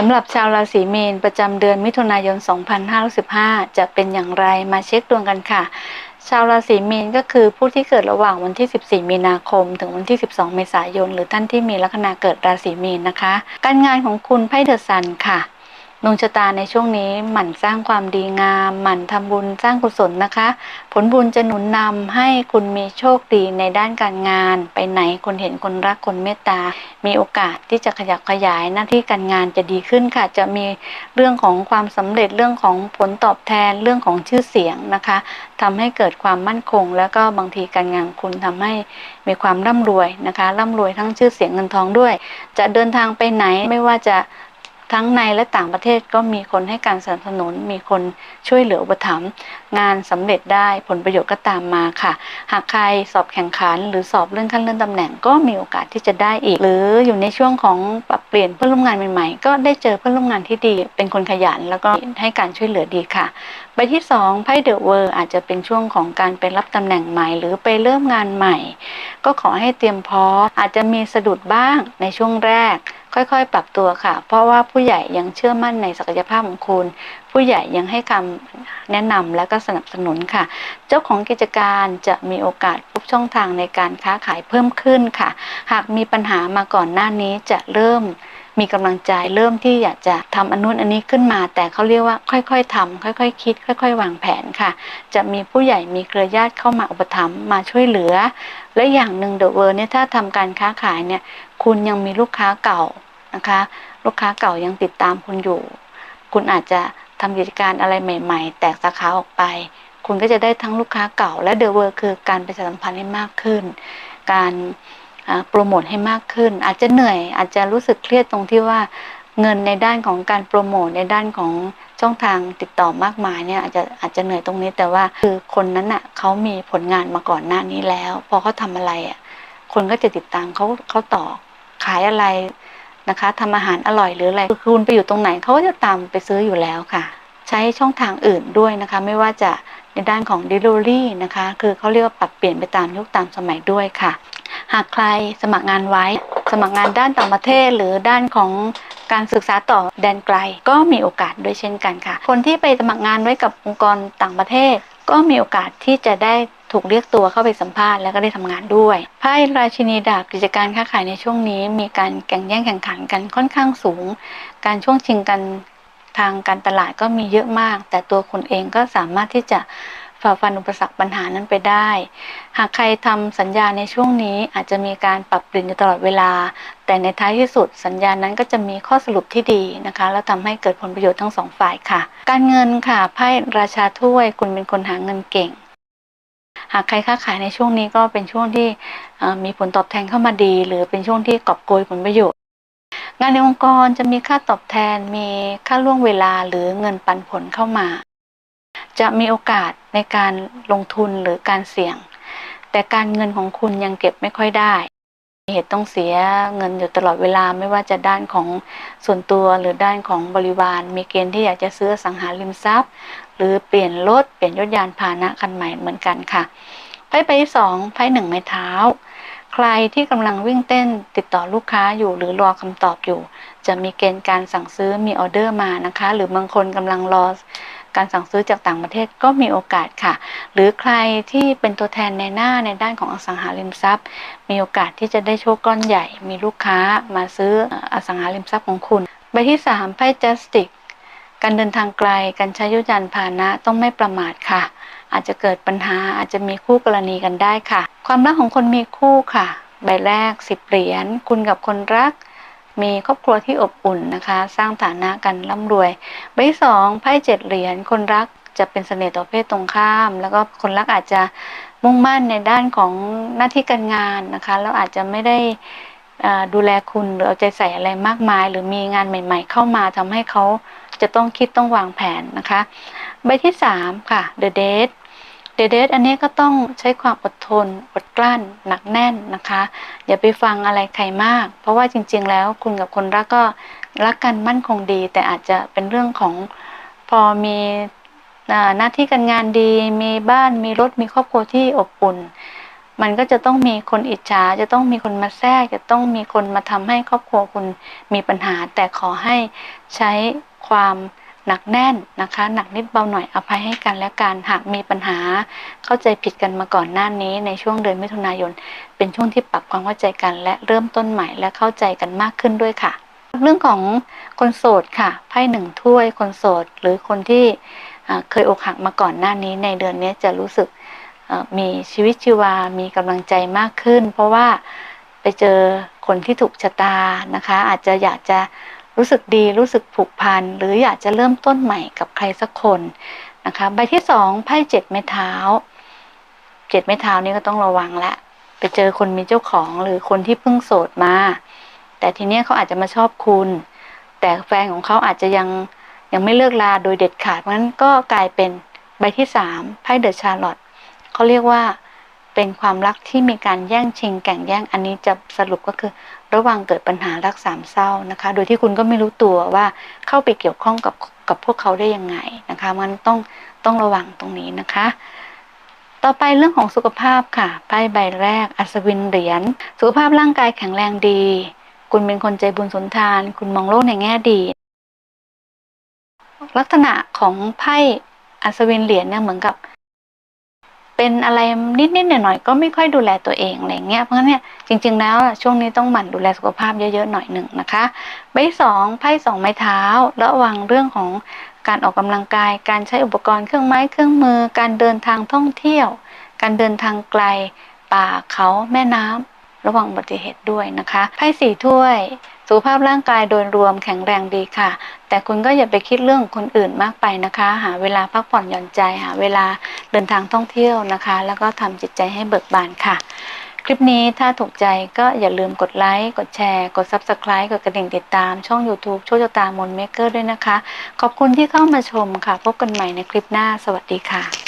สำหรับชาวราศีมีนประจำเดือนมิถุนายน 2565 จะเป็นอย่างไรมาเช็คดวงกันค่ะ ชาวราศีมีนก็คือผู้ที่เกิดระหว่างวันที่ 14 มีนาคม ถึงวันที่ 12 เมษายน หรือท่านที่มีลัคนาเกิดราศีมีนนะคะ การงานของคุณไพ่เดอะซันค่ะ ดวงชะตาในช่วงนี้หมั่นสร้างความดีงาม หมั่นทำบุญสร้างกุศลนะคะ ผลบุญจะหนุนนำให้คุณมีโชคดีในด้านการงาน ไปไหนคนเห็นคนรักคนเมตตา มีโอกาสที่จะขยับขยายหน้าที่การงานจะดีขึ้นค่ะ จะมีเรื่องของความสำเร็จเรื่องของผลตอบแทนเรื่องของชื่อเสียงนะคะทำให้เกิดความมั่นคง แล้วก็บางทีการงานคุณทำให้มีความร่ำรวยนะคะร่ำรวยทั้งชื่อเสียงเงินทองด้วย จะเดินทางไปไหนไม่ว่าจะ ทั้งในและต่างประเทศก็มีคนให้การสนับสนุน มีคนช่วยเหลืออุปถัมภ์งานสำเร็จได้ผลประโยชน์ก็ตามมาค่ะ หากใครสอบแข่งขัน หรือสอบเลื่อนขั้นเลื่อนตำแหน่งก็มีโอกาสที่จะได้อีก หรืออยู่ในช่วงของปรับเปลี่ยนเพื่อนร่วมงานใหม่ๆ ก็ได้เจอเพื่อนร่วมงานที่ดี เป็นคนขยันแล้วก็ให้การช่วยเหลือดีค่ะใบที่2ไพ่เดอะเวอร์อาจจะเป็นช่วงของการไปรับตำแหน่งใหม่ หรือไปเริ่มงานใหม่ ก็ขอให้เตรียมพร้อมอาจจะมีสะดุดบ้างในช่วงแรกค่อยๆ ปรับตัวค่ะ เพราะว่าผู้ใหญ่ยังเชื่อมั่นในศักยภาพของคุณ ผู้ใหญ่ยังให้คำแนะนำและก็สนับสนุนค่ะ เจ้าของกิจการจะมีโอกาสพบช่องทางในการค้าขายเพิ่มขึ้นค่ะ หากมีปัญหามาก่อนหน้านี้จะเริ่ม มีกำลังใจเริ่มที่อยากจะทำอนนุนอันนี้ขึ้นมา แต่เขาเรียกว่าค่อยๆทำค่อยๆ คิด ค่อย ๆ วางแผนค่ะ จะมีผู้ใหญ่มีเครือญาติเข้ามาอุปถัมภ์มาช่วยเหลือ และอย่างหนึ่งเดอะเวิร์เนี่ยถ้าทำการค้าขายเนี่ยคุณยังมีลูกค้าเก่านะคะ ลูกค้าเก่ายังติดตามคุณอยู่ คุณอาจจะทำกิจการอะไรใหม่ ๆ แตกสาขาออกไป คุณก็จะได้ทั้งลูกค้าเก่า และเดอะเวิร์คือการประชาสัมพันธ์ให้มากขึ้น การ โปรโมทให้มากขึ้น อาจจะเหนื่อยอาจจะรู้สึกเครียดตรงที่ว่าเงินในด้านของการโปรโมทในด้านของช่องทางติดต่อมากมายเนี่ยอาจจะอาจจะเหนื่อยตรงนี้แต่ว่าคือคนนั้นอะเขามีผลงานมาก่อนหน้านี้แล้ว พอเขาทำอะไรอะคนก็จะติดตามเขาเขาต่อขายอะไรนะคะทำอาหารอร่อยหรืออะไรคือคุณไปอยู่ตรงไหนเขาก็จะตามไปซื้ออยู่แล้วค่ะ ใช้ช่องทางอื่นด้วยนะคะ ไม่ว่าจะในด้านของ Delivery นะคะ คือเขาเรียกว่าปรับเปลี่ยนไปตามยุคตามสมัยด้วยค่ะ หากใครสมัครงานไว้ สมัครงานด้านต่างประเทศ หรือด้านของการศึกษาต่อแดนไกล ก็มีโอกาสด้วยเช่นกันค่ะ คนที่ไปสมัครงานไว้กับองค์กรต่างประเทศ ก็มีโอกาสที่จะได้ถูกเรียกตัวเข้าไปสัมภาษณ์แล้วก็ได้ทำงานด้วยไพ่ราชินีดาบกิจการค้าขายในช่วงนี้ มีการแข่งแย่งแข่งขันกันค่อนข้างสูง การช่วงชิงกันทางการตลาดก็มีเยอะมาก แต่ตัวคุณเองก็สามารถที่จะ ฝ่าฟันอุปสรรคปัญหานั้นไปได้ หากใครทำสัญญาในช่วงนี้อาจจะมีการปรับเปลี่ยนอยู่ตลอดเวลา แต่ในท้ายที่สุดสัญญานั้นก็จะมีข้อสรุปที่ดีนะคะ แล้วทำให้เกิดผลประโยชน์ทั้งสองฝ่ายค่ะ การเงินค่ะไพ่ราชาถ้วย คุณเป็นคนหาเงินเก่ง หากใครค้าขายในช่วงนี้ก็เป็นช่วงที่มีผลตอบแทนเข้ามาดี หรือเป็นช่วงที่กอบโกยผลประโยชน์งานในองค์กรจะมีค่าตอบแทนมีค่าล่วงเวลาหรือเงินปันผลเข้ามา จะมีโอกาสในการลงทุนหรือการเสี่ยง แต่การเงินของคุณยังเก็บไม่ค่อยได้เหตุต้องเสียเงินอยู่ตลอดเวลาไม่ว่าจะด้านของส่วนตัวหรือด้านของบริวาร มีเกณฑ์ที่อยากจะซื้อสังหาริมทรัพย์ หรือเปลี่ยนรถเปลี่ยนยศยานพาหนะคันใหม่เหมือนกันค่ะไพ่ใบที่สองไพ่หนึ่งไม้เท้า ใครที่กำลังวิ่งเต้นติดต่อลูกค้าอยู่หรือรอคำตอบอยู่ จะมีเกณฑ์การสั่งซื้อมีออเดอร์มานะคะ หรือบางคนกำลังรอ การสั่งซื้อจากต่างประเทศก็มีโอกาสค่ะ หรือใครที่เป็นตัวแทนในหน้าในด้านของอสังหาริมทรัพย์ มีโอกาสที่จะได้โชคก้อนใหญ่ มีลูกค้ามาซื้ออสังหาริมทรัพย์ของคุณใบที่สามไพ่จัสติกการเดินทางไกล การใช้ยุยานพาหนะต้องไม่ประมาทค่ะ อาจจะเกิดปัญหาอาจจะมีคู่กรณีกันได้ค่ะ ความรักของคนมีคู่ค่ะ ใบแรกสิบเหรียญคุณกับคนรัก มีครอบครัวที่อบอุ่นนะคะ สร้างฐานะกันร่ำรวย ใบที่สองไพ่เจ็ดเหรียญคนรักจะเป็นเสน่ห์ต่อเพศตรงข้าม แล้วก็คนรักอาจจะมุ่งมั่นในด้านของหน้าที่การงานนะคะแล้วอาจจะไม่ได้ดูแลคุณหรือเอาใจใส่อะไรมากมาย หรือมีงานใหม่ ๆ เข้ามาทำให้เขาจะต้องคิดต้องวางแผนนะคะ ใบที่สามค่ะ The Date The Date อันนี้ก็ต้องใช้ความอดทน อดกลั้น หนักแน่นนะคะ อย่าไปฟังอะไรใครมาก เพราะว่าจริง ๆ แล้วคุณกับคนรักก็รักกันมั่นคงดี แต่อาจจะเป็นเรื่องของพอมีหน้าที่การงานดี มีบ้านมีรถมีครอบครัวที่อบอุ่น มันก็จะต้องมีคนอิจฉาจะต้องมีคนมาแทรกจะต้องมีคนมาทำให้ครอบครัวคุณมีปัญหา แต่ขอให้ใช้ความ หนักแน่นนะคะ หนักนิดเบาหน่อยอภัยให้กันและกันหากมีปัญหาเข้าใจผิดกันมาก่อนหน้านี้ ในช่วงเดือนมิถุนายน เป็นช่วงที่ปรับความเข้าใจกัน และเริ่มต้นใหม่และเข้าใจกันมากขึ้นด้วยค่ะ เรื่องของคนโสดค่ะไพ่หนึ่งถ้วยคนโสด หรือคนที่เคยอกหักมาก่อนหน้านี้ ในเดือนนี้จะรู้สึกมีชีวิตชีวา มีกำลังใจมากขึ้น เพราะว่าไปเจอคนที่ถูกชะตานะคะ อาจจะอยากจะ รู้สึกดีรู้สึกผูกพันหรืออยากจะเริ่มต้นใหม่กับใครสักคนนะคะใบที่สองไพ่เจ็ดไม้เท้าเจ็ดไม้เท้านี้ก็ต้องระวังละไปเจอคนมีเจ้าของหรือคนที่เพิ่งโสดมา แต่ทีนี้เขาอาจจะมาชอบคุณ แต่แฟนของเขาอาจจะยังยังไม่เลิกลาโดยเด็ดขาดเพราะนั้นก็กลายเป็นใบที่สามไพ่เดอะชาร์ลอตเขาเรียกว่า เป็นความรักที่มีการแย่งชิงแข่งแย่ง อันนี้จะสรุปก็คือ ระวังเกิดปัญหารักสามเศร้านะคะ โดยที่คุณก็ไม่รู้ตัวว่าเข้าไปเกี่ยวข้องกับกับพวกเขาได้ยังไงนะคะมันต้องต้องระวังตรงนี้นะคะ ต่อไปเรื่องของสุขภาพค่ะไพ่ใบแรก อัศวินเหรียญสุขภาพร่างกายแข็งแรงดี คุณเป็นคนใจบุญสุนทาน คุณมองโลกในแง่ดี ลักษณะของไพ่อัศวินเหรียญเนี่ยเหมือนกับ เป็นอะไรนิดๆหน่อยๆก็ไม่ค่อยดูแลตัวเองอะไรเงี้ยเพราะงั้นเนี่ยจริง ๆ แล้วช่วงนี้ต้องหมั่นดูแลสุขภาพเยอะๆหน่อยหนึ่งนะคะใบสองไพ่สองไม้เท้าระวังเรื่องของการออกกำลังกาย การใช้อุปกรณ์เครื่องไม้เครื่องมือ การเดินทางท่องเที่ยว การเดินทางไกล ป่าเขาแม่น้ำ ระวังอุบัติเหตุด้วยนะคะไพ่สี่ถ้วยสุขภาพร่างกายโดยรวมแข็งแรงดีค่ะ แต่คุณก็อย่าไปคิดเรื่องคนอื่นมากไปนะคะ หาเวลาพักผ่อนหย่อนใจ หาเวลาเดินทางท่องเที่ยวนะคะ แล้วก็ทำจิตใจให้เบิกบานค่ะ คลิปนี้ถ้าถูกใจก็อย่าลืมกดไลค์ กดแชร์ กด Subscribe กดกระดิ่งติดตามช่อง YouTube โชคชะตามนเมเกอร์ด้วยนะคะ ขอบคุณที่เข้ามาชมค่ะ พบกันใหม่ในคลิปหน้า สวัสดีค่ะ